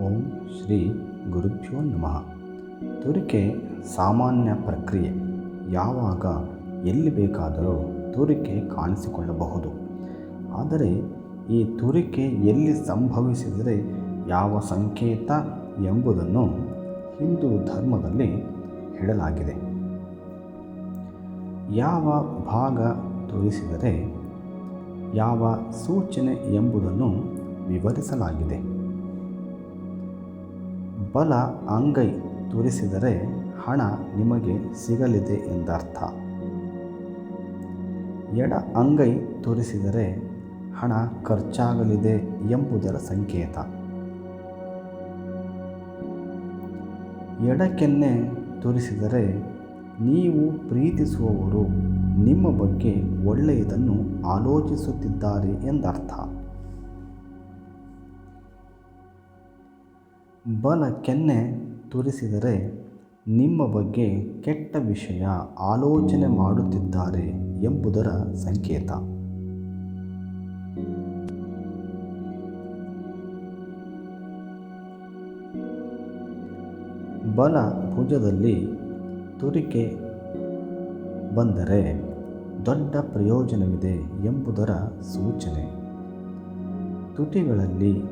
ಓಂ ಶ್ರೀ ಗುರುಭ್ಯೋ ನಮಃ. ತುರಿಕೆ ಸಾಮಾನ್ಯ ಪ್ರಕ್ರಿಯೆ. ಯಾವಾಗ ಎಲ್ಲಿ ಬೇಕಾದರೂ ತುರಿಕೆ ಕಾಣಿಸಿಕೊಳ್ಳಬಹುದು. ಆದರೆ ಈ ತುರಿಕೆ ಎಲ್ಲಿ ಸಂಭವಿಸಿದರೆ ಯಾವ ಸಂಕೇತ ಎಂಬುದನ್ನು ಹಿಂದೂ ಧರ್ಮದಲ್ಲಿ ಹೇಳಲಾಗಿದೆ. ಯಾವ ಭಾಗ ತೋರಿಸಿದರೆ ಯಾವ ಸೂಚನೆ ಎಂಬುದನ್ನು ವಿವರಿಸಲಾಗಿದೆ. ಬಲ ಅಂಗೈ ತೋರಿಸಿದರೆ ಹಣ ನಿಮಗೆ ಸಿಗಲಿದೆ ಎಂದರ್ಥ. ಎಡ ಅಂಗೈ ತೋರಿಸಿದರೆ ಹಣ ಖರ್ಚಾಗಲಿದೆ ಎಂಬುದರ ಸಂಕೇತ. ಎಡಕೆನ್ನೆ ತೋರಿಸಿದರೆ ನೀವು ಪ್ರೀತಿಸುವವರು ನಿಮ್ಮ ಬಗ್ಗೆ ಒಳ್ಳೆಯದನ್ನು ಆಲೋಚಿಸುತ್ತಿದ್ದಾರೆ ಎಂದರ್ಥ. ಬಲ ಕೆನ್ನೆ ತುರಿಸಿದರೆ ನಿಮ್ಮ ಬಗ್ಗೆ ಕೆಟ್ಟ ವಿಷಯ ಆಲೋಚನೆ ಮಾಡುತ್ತಿದ್ದಾರೆ ಎಂಬುದರ ಸಂಕೇತ. ಬಲ ಭುಜದಲ್ಲಿ ತುರಿಕೆ ಬಂದರೆ ದೊಡ್ಡ ಪ್ರಯೋಜನವಿದೆ ಎಂಬುದರ ಸೂಚನೆ. ತುಟಿಗಳಲ್ಲಿ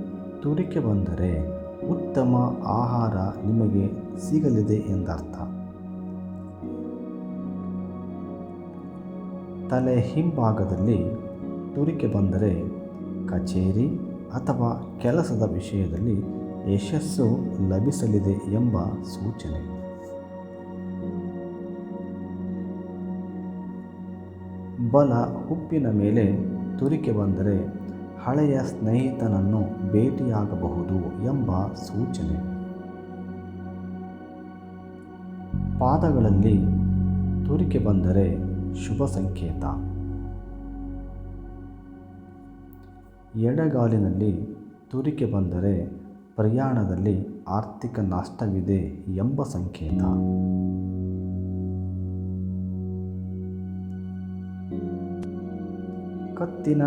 ತುರಿಕೆ ಬಂದರೆ ಉತ್ತಮ ಆಹಾರ ನಿಮಗೆ ಸಿಗಲಿದೆ ಎಂದರ್ಥ. ತಲೆ ಹಿಂಭಾಗದಲ್ಲಿ ತುರಿಕೆ ಬಂದರೆ ಕಚೇರಿ ಅಥವಾ ಕೆಲಸದ ವಿಷಯದಲ್ಲಿ ಯಶಸ್ಸು ಲಭಿಸಲಿದೆ ಎಂಬ ಸೂಚನೆ. ಬಲ ಹುಬ್ಬಿನ ಮೇಲೆ ತುರಿಕೆ ಬಂದರೆ ಹಳೆಯ ಸ್ನೇಹಿತನನ್ನು ಭೇಟಿಯಾಗಬಹುದು ಎಂಬ ಸೂಚನೆ. ಪಾದಗಳಲ್ಲಿ ತುರಿಕೆ ಬಂದರೆ ಶುಭ ಸಂಕೇತ. ಎಡಗಾಲಿನಲ್ಲಿ ತುರಿಕೆ ಬಂದರೆ ಪ್ರಯಾಣದಲ್ಲಿ ಆರ್ಥಿಕ ನಷ್ಟವಿದೆ ಎಂಬ ಸಂಕೇತ. ಕತ್ತಿನ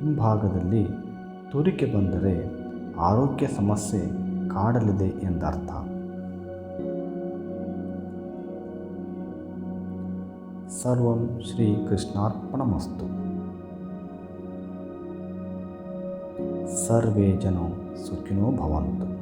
ಹಿಂಭಾಗದಲ್ಲಿ ತುರಿಕೆ ಬಂದರೆ ಆರೋಗ್ಯ ಸಮಸ್ಯೆ ಕಾಡಲಿದೆ ಎಂದರ್ಥ. ಸರ್ವಂ ಶ್ರೀ ಕೃಷ್ಣಾರ್ಪಣಮಸ್ತು. ಸರ್ವೇ ಜನ ಸುಖಿನೋ ಭವಂತು.